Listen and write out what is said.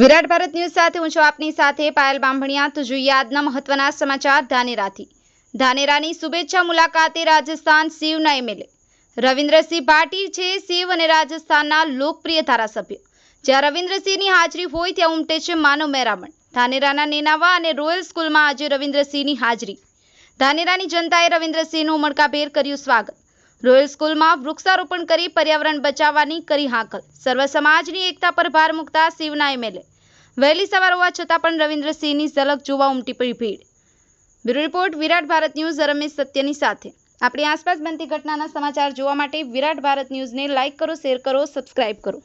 વિરાટ Bharat news સાથે હું છું આપની સાથે પાયલ બાંભણિયા તો જોઈએ આજના મહત્વના સમાચાર ધાનેરાથી. ધાનેરાની શુભેચ્છા મુલાકાતે રાજસ્થાન શિવના એમએલએ રવિન્દ્રસિંહ પાટીલ છે શિવ અને રાજસ્થાનના લોકપ્રિય ધારાસભ્ય. જ્યાં રવિન્દ્રસિંહની હાજરી હોય ત્યાં ઉમટે છે માનવ મેરામણ ધાનેરાના નેનાવા અને રોયલ સ્કૂલમાં આજે રવિન્દ્રસિંહની હાજરી. ધાનેરાની જનતાએ રવિન્દ્રસિંહનું ઉમળકાભેર કર્યું સ્વાગત. રોયલ સ્કૂલમાં વૃક્ષારોપણ કરી પર્યાવરણ બચાવવાની કરી હાકલ. સર્વ સમાજની એકતા પર ભાર મૂકતા શિવના એમએલએ વહેલી સવાર હોવા છતાં પણ રવિન્દ્રસિંહની ઝલક જોવા ઉમટી પડી ભીડ. Bureau report, Virat Bharat news, Ramesh સત્યની સાથે. આપણી આસપાસ બનતી ઘટનાના સમાચાર જોવા માટે વિરાટ ભારત ન્યૂઝને લાઇક કરો, શેર કરો, સબસ્ક્રાઇબ કરો.